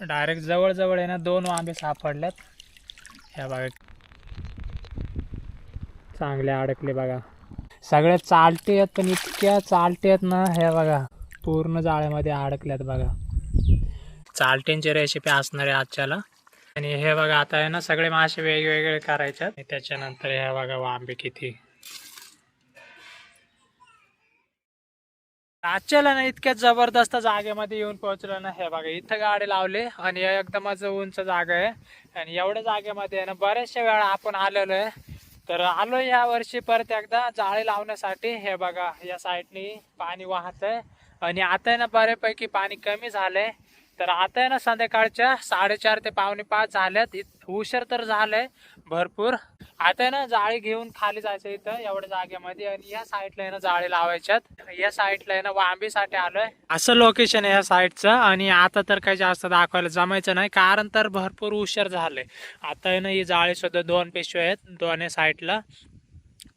Direct जवळजवळ आहे ना दोन वांबे सापडल्यात. ह्या बागेत चांगले अडकले बघा. सगळ्या चालटे आहेत पण इतक्या चालटे आहेत ना हे बघा पूर्ण जाळ्यामध्ये अडकल्यात बघा. चालटेंची रेसिपी असणार आहे आजच्याला. आणि हे बघा आता आहे ना सगळे मासे वेगवेगळे करायच्यात. त्याच्यानंतर ह्या बघा वांबे किती. आजच्याला ना इतक्या जबरदस्त जागेमध्ये येऊन पोहोचलो ना हे बघा इथं गाडी लावली आणि हे एकदमच उंच जागा आहे. आणि एवढ्या जागेमध्ये आहे ना बऱ्याचशा वेळा आपण आलेलो आहे. तर आलो या वर्षी परत एकदा जाळी लावण्यासाठी. हे बघा या साईडनी पाणी वाहत आहे. आणि आता आहे ना बऱ्यापैकी पाणी कमी झालंय. तर आता आहे ना संध्याकाळच्या साडेचार ते पावणे पाच झाल्यात. उशीर तर झालंय भरपूर. आता आहे ना जाळी घेऊन खाली जायचं इथं एवढ्या जागेमध्ये. आणि या साईडला आहे ना जाळे लावायच्यात. या साईडला आहे ना वांबीसाठी आलोय. असं लोकेशन आहे या साईडचं आणि आता तर काही जास्त दाखवायला जमायचं नाही कारण तर भरपूर उशीर झाले आता आहे ना ही जाळे सुद्धा दोन पिशव्या आहेत दोन्ही साईडला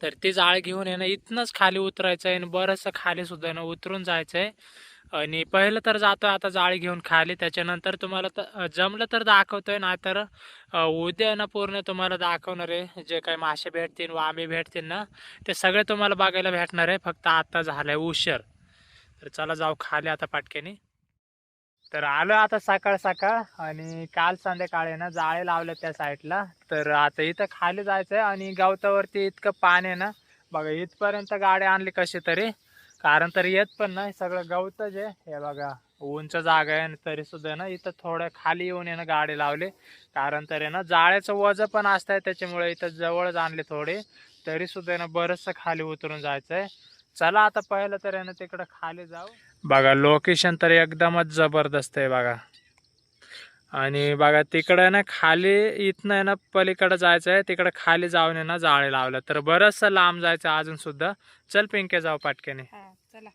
तर ती जाळी घेऊन आहे ना इथनंच खाली उतरायचं आहे आणि बरंचसं खाली सुद्धा ना उतरून जायचं आहे आणि पहिलं तर जातो आता जाळी घेऊन खाली त्याच्यानंतर तुम्हाला तर जमलं तर दाखवतोय नाहीतर उद्या आहे ना पूर्ण तुम्हाला दाखवणार आहे जे काही मासे भेटतील वांबे भेटतील ना ते सगळे तुम्हाला बघायला भेटणार आहे फक्त आता झालंय उशीर. तर चला जाऊ खाली आता पाटक्याने तर आलो आता सकाळ सकाळ आणि काल संध्याकाळी ना जाळे लावले त्या साईडला तर आता इथं खाली जायचंय आणि गवतावरती इतकं पाणी आहे ना बघा इथपर्यंत गाडी आणली कशी तरी कारण तर येत पण नाही सगळं गवतच आहे. हे बघा उंच जागा आहे आणि तरी सुद्धा आहे ना इथं थोडं खाली येऊन येणं गाडी लावली. कारण तर आहे ना जाळ्याचं वजन पण असतंय त्याच्यामुळे इथं जवळच आणले थोडे. तरी सुद्धा आहे ना बरंचसं खाली उतरून जायचंय. चला आता पहिलं तर आहे ना तिकडं खाली जाऊ. बघा लोकेशन तर एकदमच जबरदस्त आहे बघा. आणि बघा तिकडं आहे ना खाली इथनं आहे ना पलीकडं जायचं आहे. तिकडं खाली जाऊन आहे ना जाळे लावलं. तर बरंचसं लांब जायचं अजून सुद्धा. चल पिंके जाऊ पाटक्याने. हा चला.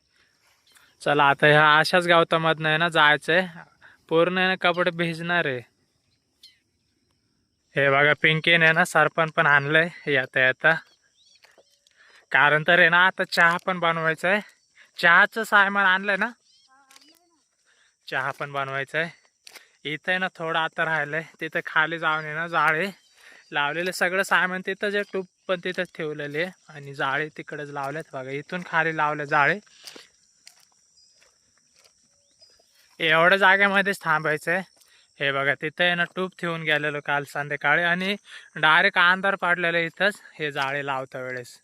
चला आता ह्या अशाच गावतामधनं आहे ना जायचंय पूर्ण आहे ना कपडे भिजणार आहे. हे बघा पिंकीने आहे ना सरपण पण आणलंय. येता येता कारण तर आहे ना आता चहा पण बनवायचा आहे. चहाचं सामान आणलंय ना. चहा पण बनवायचा आहे. इथं आहे ना थोडं आता राहिलंय. तिथं खाली जाऊन आहे ना जाळे लावलेलं. सगळं सामान तिथं जे टूप पण तिथंच ठेवलेले आहे. आणि जाळे तिकडेच लावलेत बघा. इथून खाली लावले जाळे. एवढ्या जागेमध्येच थांबायचं आहे हे बघा तिथं आहे ना टूप ठेवून गेलेलो काल संध्याकाळी. आणि डायरेक्ट अंधार पडलेलं इथंच हे जाळे लावता वेळेस.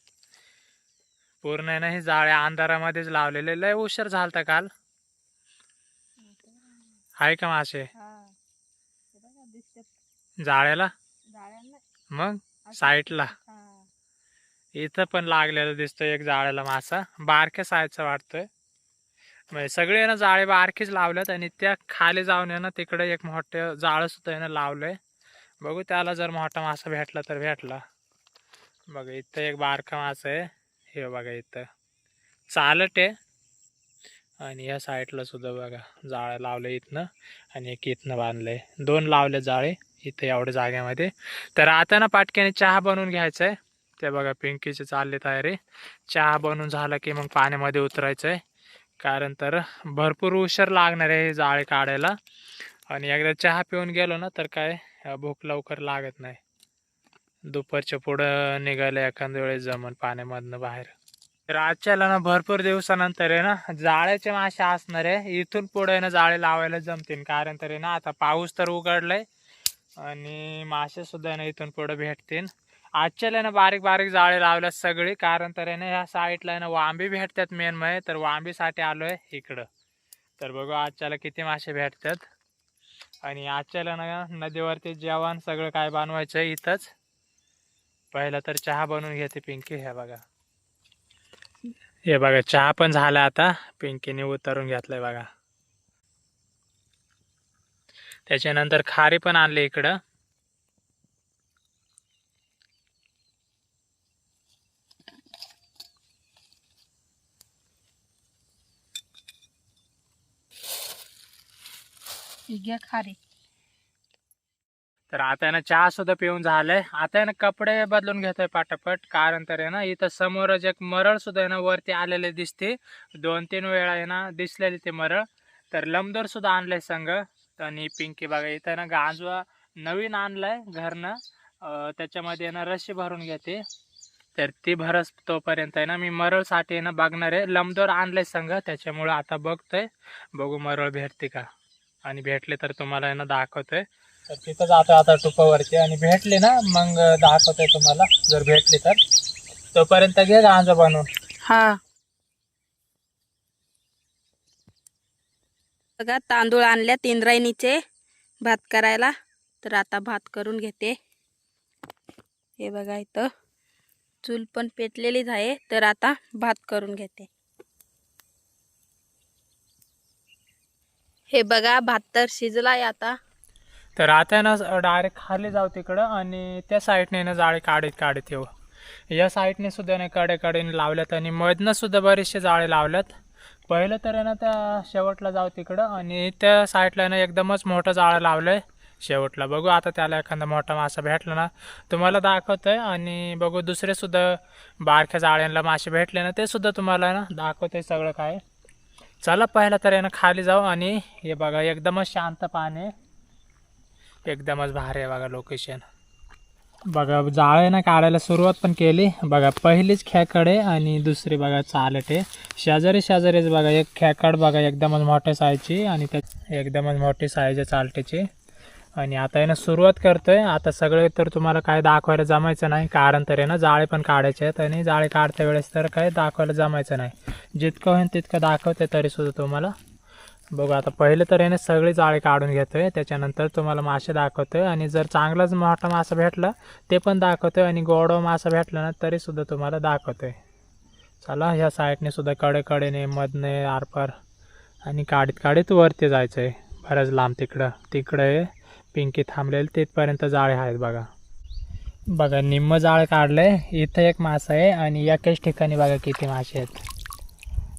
पूर्ण आहे ना हे जाळे अंधारामध्येच लावलेले. लय उशीर झालता काल. आहे का मासे? हा. हे बघा दिसतात. जाळ्याला? जाळ्यांना. मग? साईडला हा. इथं पण लागलेलं दिसतोय एक जाळ्याला मासा. बारक्या साईजचा वाटतोय. म्हणजे सगळे आहे ना जाळे बारकीच लावल्यात आणि त्या खाली जाऊन आहे ना तिकडे एक मोठं जाळं सुद्धा आहे ना लावलंय. बघू त्याला जर मोठा मासा भेटला तर भेटला. बघा इथं एक बारका मासा आहे. हे बघा इथं. चालट आहे. आणि या साईडला सुद्धा बघा जाळं लावलं इथनं आणि एक इथनं बांधलंय. दोन लावले जाळे इथे एवढ्या जाग्यामध्ये तर आता ना पाटक्याने चहा बनवून घ्यायचा आहे ते बघा पिंकीचे चालले तयारी. चहा बनवून झाला की मग पाण्यामध्ये उतरायचं आहे कारण तर भरपूर उशीर लागणार आहे हे जाळे काढायला. आणि एकदा चहा पिऊन गेलो ना तर काय भूक लवकर लागत नाही. दुपारच्या पुढं निघालं एखाद्या वेळेस जमन पाण्यामधनं बाहेर. तर आजच्याला ना भरपूर दिवसानंतर आहे ना जाळ्याचे मासे असणार आहे. इथून पुढे ना जाळे लावायला जमतील. कारण तर ना आता पाऊस तर उघडलाय आणि मासे सुद्धा ना इथून पुढे भेटतील. आजच्याला ना बारीक बारीक जाळे लावल्यात सगळी. कारण तर आहे ना ह्या साईडला ना वांबी भेटतात मेन म्हणजे तर वांबीसाठी आलोय इकडं. तर बघू आजच्याला किती मासे भेटतात. आणि आजच्याला ना नदीवरती जेवण सगळं काय बनवायचं आहे इथंच. पहिला तर चहा बनवून घेते पिंकी. हे बघा. हे बघा चहा पण झाला आता. पिंकीने उतरून घेतलाय बघा. त्याच्यानंतर खारी पण आणले इकडं. खारी. तर आता आहे ना चहा सुद्धा पिऊन झालंय आता ना कपडे बदलून घेतोय पाटापट कारण तर आहे ना इथं समोरच एक मरळ सुद्धा आहे ना वरती आलेले दिसते दोन तीन वेळा आहे ना दिसलेली ते मरळ तर लंबदोर सुद्धा आणलंय संघ आणि पिंकी बघा इथं ना गांजवा नवीन आणलाय घरनं त्याच्यामध्ये ना रशी भरून घेते तर ती भरस तोपर्यंत आहे ना मी मरळसाठी ना बघणार आहे लमदोर आणलंय संघ त्याच्यामुळे आता बघतोय बघू मरळ भेटते का आणि भेटले तर तुम्हाला ना दाखवतोय तर तिथं जातो आता टुपावरती आणि भेटले ना मग दाखवतोय तुम्हाला. जर भेटली तर. तोपर्यंत घे गांजा बनवून. हा. बघा तांदूळ आणल्यात इंद्रायणीचे भात करायला. तर आता भात करून घेते. हे बघा इथं. चूल पण पेटलेलीच आहे तर आता भात करून घेते. हे बघा भात तर शिजलाय आता. तर आता ना डायरेक्ट खाली जाऊ तिकडं आणि त्या साईडने ना जाळे काढत काढत येऊ. या साईडने सुद्धा ना कडे कडेने लावल्यात आणि मधनं सुद्धा बरेचसे जाळे लावल्यात. पहिलं तर आहे ना त्या शेवटला जाऊ तिकडं आणि त्या साईडला ना एकदमच मोठं जाळं लावलंय. शेवटला बघू आता त्याला एखादा मोठा मासा भेटला ना तुम्हाला दाखवतोय आणि बघू दुसरे सुद्धा बारक्या जाळ्यांना मासे भेटले ना ते सुद्धा तुम्हाला ना दाखवतोय सगळं काय. चला पहिला तर खाली जाऊ आणि हे बघा एकदमच शांत पाणी आहे. एकदमच भारी आहे बघा लोकेशन बघा जाळे ना काढायला सुरुवात पण केली. बघा पहिलीच खेकडे आणि दुसरी बघा चालटे शेजारी शेजारीच बघा एक खेकड बघा एकदमच मोठ्या साईजची आणि त्या एकदमच मोठी साईज आहे चालटेची. आणि आता आहे ना सुरुवात करतोय. आता सगळे तर तुम्हाला काय दाखवायला जमायचं नाही कारण तर आहे ना जाळे पण काढायचे आहेत आणि जाळे काढत्या वेळेस तर काय दाखवायला जमायचं नाही. जितकं होईल तितकं दाखवते तरी सुद्धा तुम्हाला. बघा आता पहिले तर याने सगळी जाळी काढून घेतोय. त्याच्यानंतर तुम्हाला मासे दाखवतोय. आणि जर चांगलाच मोठा मासा भेटला ते पण दाखवतोय. आणि गोडव मासा भेटला ना तरी सुद्धा तुम्हाला दाखवतोय. चला ह्या साईडने सुद्धा कडे कडेने मधने आरपार आणि काढीत काढीत वरती जायचं आहे बरंच लांब तिकडं. तिकडं आहे पिंकी थांबलेली तिथपर्यंत जाळे आहेत बघा. बघा निम्म जाळ काढलंय. इथं एक मासा आहे आणि एकाच ठिकाणी बघा किती मासे आहेत.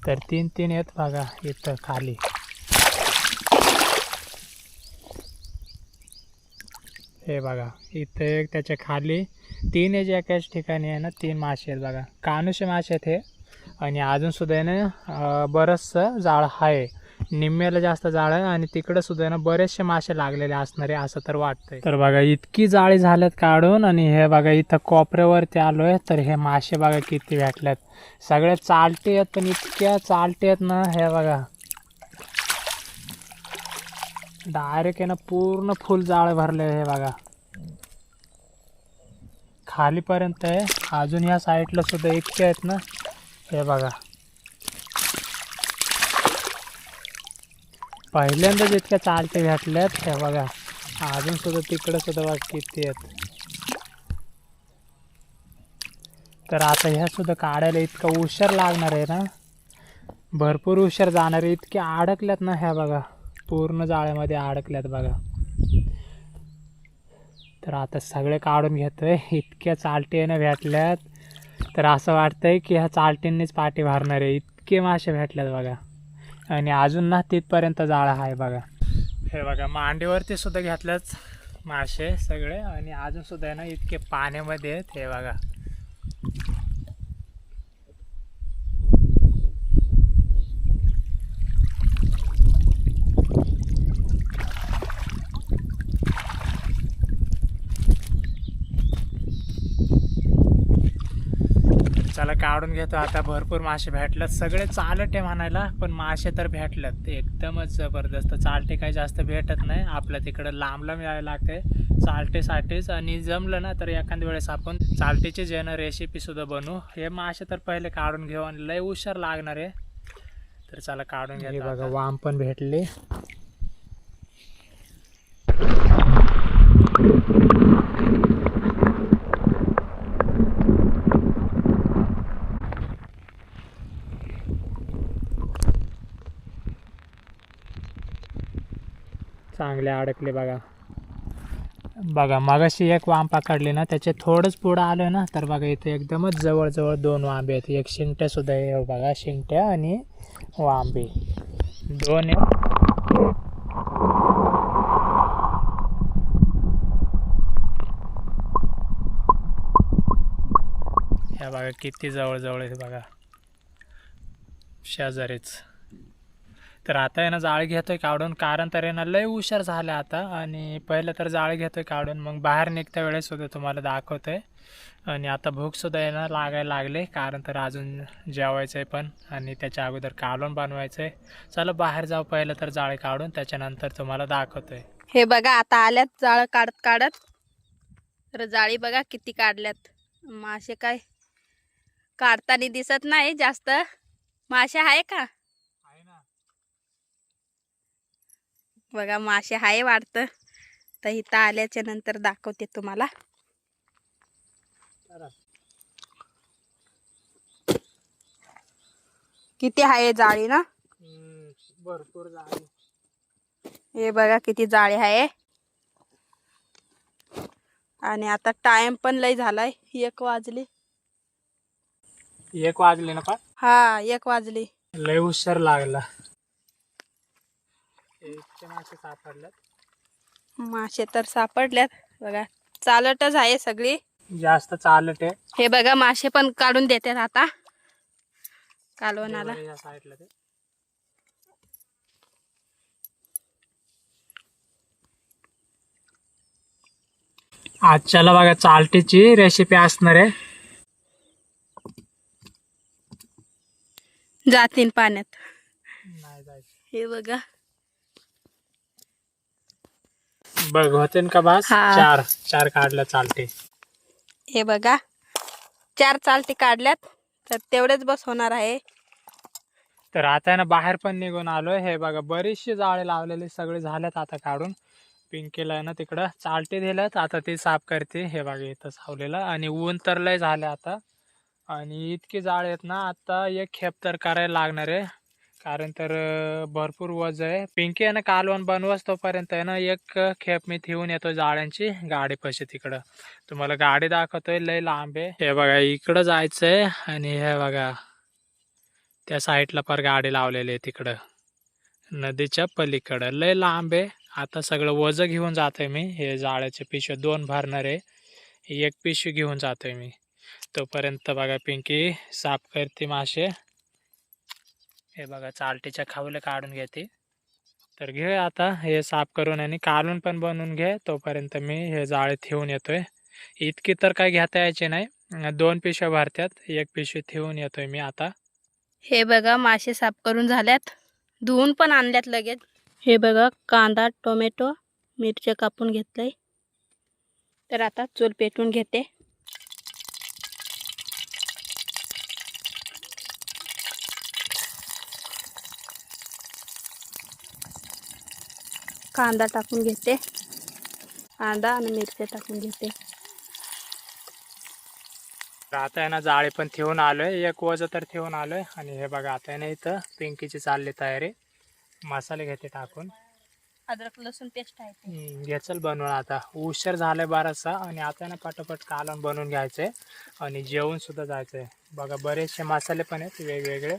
तर तीन तीन आहेत बघा इथं खाली. हे बघा इथं एक त्याच्याखाली तीन याचे एकाच ठिकाणी आहे ना तीन मासे आहेत बघा. कानुसे मासे आहेत हे. आणि अजून सुद्धा आहे ना बरंचसं जाळं आहे. निम्म्याला जास्त जाळं आहे आणि तिकडं सुद्धा ना बरेचसे मासे लागलेले असणारे असं तर वाटतंय. तर बघा इतकी जाळी झाल्यात काढून आणि हे बघा इथं कोपऱ्यावरती आलोय. तर हे मासे बघा किती भेटल्यात. सगळ्या चालटे आहेत पण इतक्या चालटे आहेत ना हे बघा. डायरेक्ट आहे ना पूर्ण फुल जाळ भरले हे बघा. खालीपर्यंत आहे. अजून ह्या साईडला सुद्धा इतके आहेत ना हे बघा. पहिल्यांदाच इतक्या चालते भेटल्यात हे बघा. अजून सुद्धा तिकडं सुद्धा बघा किती आहेत. तर आता ह्या सुद्धा काढायला इतका उशीर लागणार आहे ना. भरपूर उशीर जाणार आहे. इतके अडकल्यात ना ह्या बघा. पूर्ण जाळ्यामध्ये अडकल्यात बघा. तर आता सगळे काढून घेतोय. इतक्या चालटीने भेटल्यात. तर असं वाटतंय की ह्या चालटींनीच पाठी भरणार आहे. इतके मासे भेटल्यात बघा. आणि अजून ना तिथपर्यंत जाळा आहे बघा. हे बघा मांडीवरती सुद्धा घेतल्याच मासे सगळे. आणि अजून सुद्धा आहे ना इतके पाण्यामध्ये आहेत. हे बघा. चला काढून घेतो. आता भरपूर मासे भेटल्यात. सगळे चालटे म्हणायला पण मासे तर भेटल्यात. एकदमच जबरदस्त. चालटे काही जास्त भेटत नाही. आपल्या तिकडं लांब लांब यायला लागते चालटेसाठीच आणि जमलं ना तर एखाद्या वेळेस आपण चालटेची जे ना रेसिपी सुद्धा बनवू. हे मासे तर पहिले काढून घेऊ आणि लय हुशार लागणार आहे. तर चला काढून घ्या बघा वाम पण भेटले. चांगले अडकले बघा. बघा मगाशी एक वाम पकडले ना त्याचे थोडंच पुढं आलं ना तर बघा इथे एकदमच जवळजवळ दोन वांबे आहेत. एक शिंगट्या सुद्धा आहे बघा शिंगट्या आणि वांबे. दोन आहे ह्या बघा किती जवळजवळ आहे बघा. शेजारीच. तर आता आहे ना जाळी घेतोय काढून कारण तर यानं ना लय हुशार झाला आता. आणि पहिलं तर जाळ घेतोय काढून मग बाहेर निघत्या वेळेस सुद्धा तुम्हाला दाखवतोय. आणि आता भूकसुद्धा आहे ना लागायला लागले कारण तर अजून जेवायचं आहे पण. आणि त्याच्या अगोदर कालवण बनवायचं आहे चला बाहेर जाऊ पहिलं तर जाळी काढून त्याच्यानंतर तुम्हाला दाखवतोय. हे बघा आता आल्यात जाळं काढत काढत. तर जाळी बघा किती काढल्यात. मासे काय काढताना दिसत नाही जास्त. मासे आहे का आहे ना बघा मासे आहे वाटतं तर इथं आल्याच्यानंतर दाखवते तुम्हाला. किती आहे जाळी ना? भरपूर जाळी. हे बघा किती जाळी आहे आणि आता टाइम पण लय झालाय एक वाजली. एक वाजले ना पण? हा एक वाजली. लय उशीर लागला. इतके मासे सापडल्यात. मासे तर सापडल्यात. बघा चालतच आहे सगळी. जास्त चालत. आहे हे बघा मासे पण काढून देतात आता. कालवणाला. या साईडला ते. आजच्याला बघा चालटीची रेसिपी असणार आहे. जातीन पाण्यात. हे बघा. बघ होते का बास? हा. चार. चार काढल्या चालते. हे बघा. चार चालती काढल्यात. तर तेवढेच बस होणार आहे. तर आता आहे ना बाहेर पण निघून आलोय हे बघा बरीचशी जाळे लावलेले सगळे झालेत आता काढून. पिंकीला आहे ना तिकडं चालते दिल्यात. आता ते साफ करते. हे बघा इथं सावलेलं. आणि ऊन तर लय झाले आता. आणि इतकी जाळे आहेत ना आता एक खेप तर करायला लागणार आहे. कारण तर भरपूर वज आहे. पिंकी आहे ना कालवण बनवस तोपर्यंत आहे ना एक खेप मी ठेवून येतो जाळ्यांची गाडी पैसे तिकडं. तुम्हाला गाडी दाखवतोय लय लांब आहे. हे बघा इकडं जायचंय आणि हे बघा त्या साईडला पर गाडी लावलेली आहे तिकडं. नदीच्या पलीकडं. लय लांब आहे. आता सगळं वज घेऊन जातोय मी. हे जाळ्याचे पिशव्या दोन भरणार आहे. एक पिशवी घेऊन जातोय मी. तोपर्यंत बघा पिंकी साफ करते मासे हे बघा चालटीच्या खावले काढून घेते. तर घे आता हे साफ करून आणि काढून पण बनवून घे तोपर्यंत मी हे जाळे ठेवून येतोय. इतकी तर काय घेता यायचे नाही दोन पिशव्या भरत्यात एक पिशवी ठेवून येतोय मी आता. हे बघा मासे साफ करून झाल्यात. धुवून पण आणल्यात लगेच. हे बघा कांदा टोमॅटो मिरच्या कापून घेतलंय. तर आता चूल पेटून घेते. कांदा टाकून घेते. कांदा आणि मिरच्या टाकून घेते. आता आहे ना जाळे पण ठेवून आलोय. एक वज तर ठेवून आलोय. आणि हे बघा आता आहे ना इथं पिंकीची चालली तयारी. मसाले घेते टाकून. अद्रक लसूण पेस्ट आहे ते. हम्म, घे चल बनवून आता. उशीर झालाय बराचसा. आणि आता आहे ना पटापट कालवण बनवून घ्यायचंय. आणि जेवण सुद्धा जायचंय. बघा बरेचसे मसाले पण आहेत वेगवेगळे.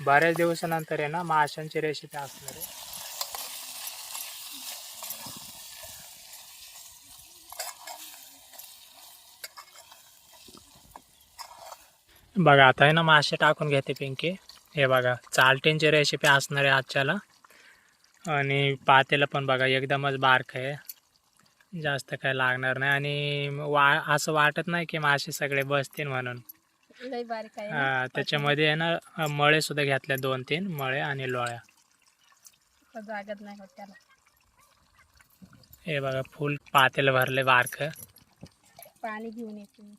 बऱ्याच दिवसानंतर आहे ना माशांची रेसिपी असणार आहे. बघा आता आहे ना मासे टाकून घेते पिंकी. हे बघा चालटींची रेसिपी असणार आहे आजच्याला. आणि पातेलं पण बघा एकदमच बारक आहे. जास्त काय लागणार नाही. आणि वा असं वाटत नाही की मासे सगळे बसतील म्हणून. हा, त्याच्यामध्ये आहे ना मळे सुद्धा घेतले दोन तीन मळे आणि लोळ्या. तर जागत नाही होत त्याला. हे बघा फुल पातेलं भरले बारक. पाणी घेऊन येते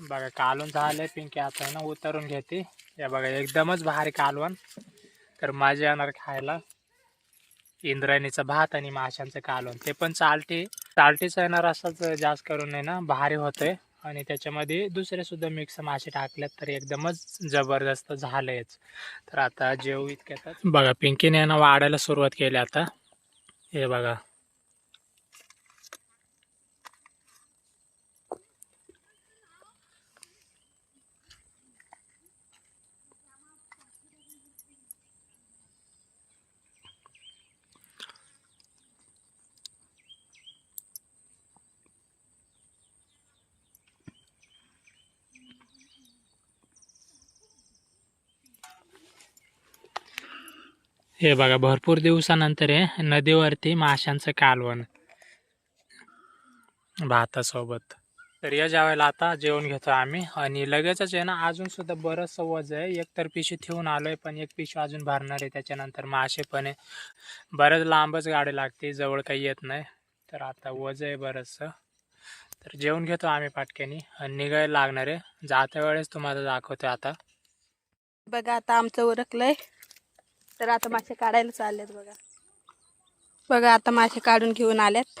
बघा कालवण झाले पिंकी आता आहे ना उतरून घेते. हे बघा एकदमच भारी कालवण. तर मजा येणार खायला. इंद्रायणीचा भात आणि माशांचं कालवण. ते पण चालटी चालटीचं येणार असंच जास्त करून आहे ना भारी होतंय. आणि त्याच्यामध्ये दुसरे सुद्धा मिक्स मासे टाकल्यात तर एकदमच जबरदस्त झालंयच. तर आता जेव इतक्यात बघा पिंकीने ना वाढायला सुरुवात केली आता. हे बघा. हे बघा भरपूर दिवसानंतर आहे नदीवरती माशांचं कालवण. भातासोबत. तर या जेवायला आता जेवण घेतो आम्ही आणि लगेचच आहे ना अजून सुद्धा बरंचसं वज आहे. एक तर पिशवी ठेवून आलोय पण एक पिशवी अजून भरणार आहे. त्याच्यानंतर मासे पण आहे. बरंच लांबच गाडी लागते जवळ काही येत नाही. तर आता वज आहे बरंचसं. तर जेवण घेतो आम्ही पाटक्यानी आणि निघायला लागणार आहे. जात्या वेळेस तुम्हाला दाखवतो आता. बघा आता आमचं उरकलंय. तर आता मासे काढायला चाललेत बघा. बघा आता मासे काढून घेऊन आल्यात.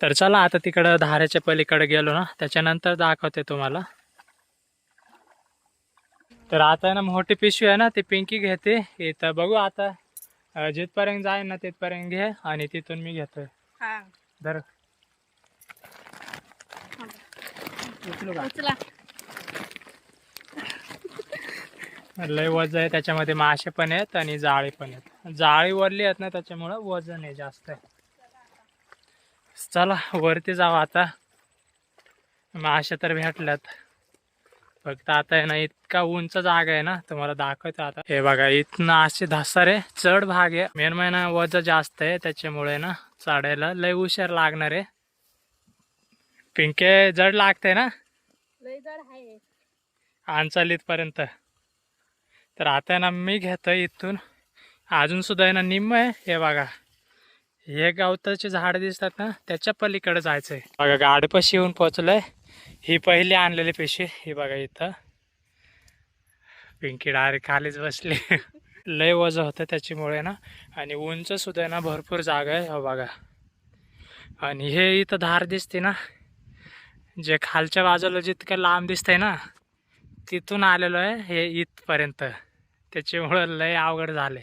तर चला आता तिकडं धाऱ्याच्या पलीकडे गेलो ना त्याच्यानंतर दाखवते तुम्हाला. तर आता ना मोठी पिशवी आहे ना ती पिंकी घेते. इथं बघू आता जिथपर्यंत जाईन ना तिथपर्यंत घे आणि तिथून मी घेतोय. हा. धर. उचलू लय वजन आहे त्याच्यामध्ये मासे पण आहेत आणि जाळी पण आहेत. जाळी वरली आहेत ना त्याच्यामुळं वजन आहे जास्त आहे. चला वरती जाऊ आता. मासे तर भेटल्यात. फक्त आता आहे ना इतका उंच जागा आहे ना तुम्हाला दाखवतो आता. हे बघा इथनं असे धसार आहे चढ भाग आहे. मेन महिना वजन जास्त आहे त्याच्यामुळे ना चढायला लय हुशार लागणार आहे. पिंके जड लागते ना? लय जड आहे. इथपर्यंत तर आता ना मी घेतो इथून. अजून सुद्धा आहे ना निम्म आहे. हे बघा. हे गवताचे झाड दिसतात ना त्याच्या पलीकडे जायचं आहे बघा गाडीपाशी येऊन पोचलोय ही पहिली आणलेली पिशवी. ही बघा इथं. पिंकी डायरेक्ट खालीच बसली. लय वजन होतं त्याच्यामुळे ना. आणि उंच सुद्धा आहे ना भरपूर जागा आहे. हो बघा. आणि हे इथं धार दिसते ना. जे खालच्या बाजूला जितकं लांब दिसतंय ना तिथून आलेलो आहे हे इथपर्यंत. त्याच्यामुळं लय अवघड झाले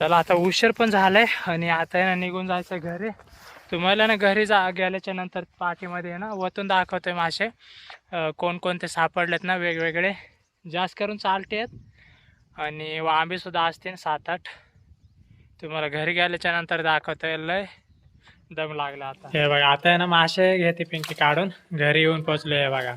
चला आता उशीर पण झालाय आणि आता आहे ना निघून जायचं घरी. तुम्हाला ना घरी जा गेल्याच्यानंतर पाठीमध्ये आहे ना वतून दाखवतोय मासे. कोणकोणते सापडलेत ना वेगवेगळे. जास्त करून चालते आहेत. आणि वांबीसुद्धा असते असतील सात आठ. तुम्हाला घरी गेल्याच्यानंतर दाखवता लय. दम लागला आता. हे बघा आता आहे ना मासे घेते पिंकी काढून. घरी येऊन पोचले हे बघा.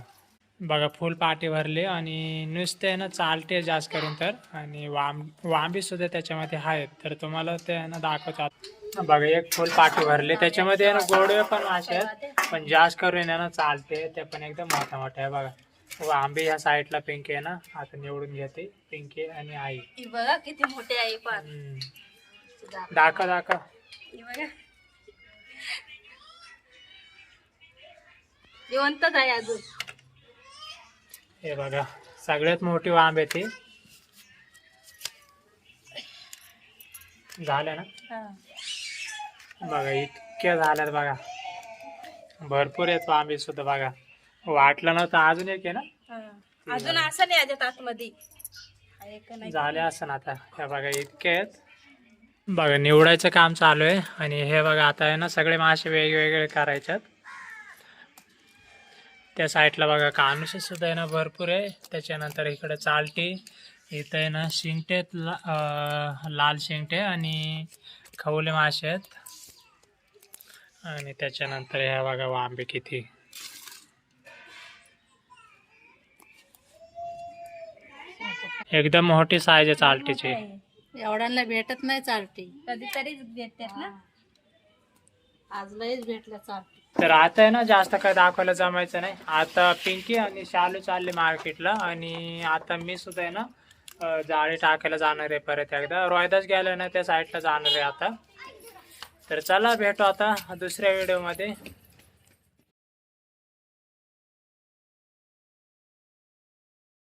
बघा फुल पाटी भरली आणि नुसते आहे ना चालते जास्त करून तर. आणि वाम वांबी सुद्धा त्याच्यामध्ये आहेत. तर तुम्हाला ते आहे ना दाखवतात बघा एक फुल पाटी भरली. त्याच्यामध्ये आहे ना गोडवे पण मासे आहेत. पण जास्त करून आहे ना चालते. ते पण एकदम मोठ्या मोठ्या आहे बघा. वांबी ह्या साईडला पिंकी आहे ना. आता निवडून घेते. पिंकी आणि आई. बघा किती मोठे आहे पण. दाखव दाखव. जिवंतच आहे अजून. हे बघा सगळ्यात मोठी वांब आहे ती. झाल्या ना? बघा इतक्या झाल्यात बघा. भरपूर आहेत वांबे सुद्धा बघा. वाटलं नव्हतं अजून एक आहे ना? अजून असं नाही याच्यात आतमध्ये. आहे का नाही. झाले असं आता. हे बघा इतके आहेत. बघा निवडायचं काम चालू आहे. आणि हे बघा आता आहे ना सगळे मासे वेगवेगळे करायच्यात. त्या साईडला बघा कानुस सुद्धा आहे ना भरपूर आहे. त्याच्यानंतर इकडे चालटी इथं आहे ना शिंगटे ला लाल शिंगटे आणि खवले मासे आहेत. आणि त्याच्यानंतर ह्या बघा वांबे किती. एकदम मोठी साईज आहे चालटीची. एवढ्यांना भेटत नाही चालती कधीतरीच भेटतात ना. आज लयच भेटलं चालती. तर आता आहे ना जास्त काय दाखवायला जमायचं नाही. आता पिंकी आणि शालू चालले मार्केटला आणि आता मी सुद्धा आहे ना अं, जाळी टाकायला जाणार आहे परत एकदा. रोहिदास गेला ना त्या साईडला जाणार आहे आता. तर चला भेटू आता दुसऱ्या व्हिडिओमध्ये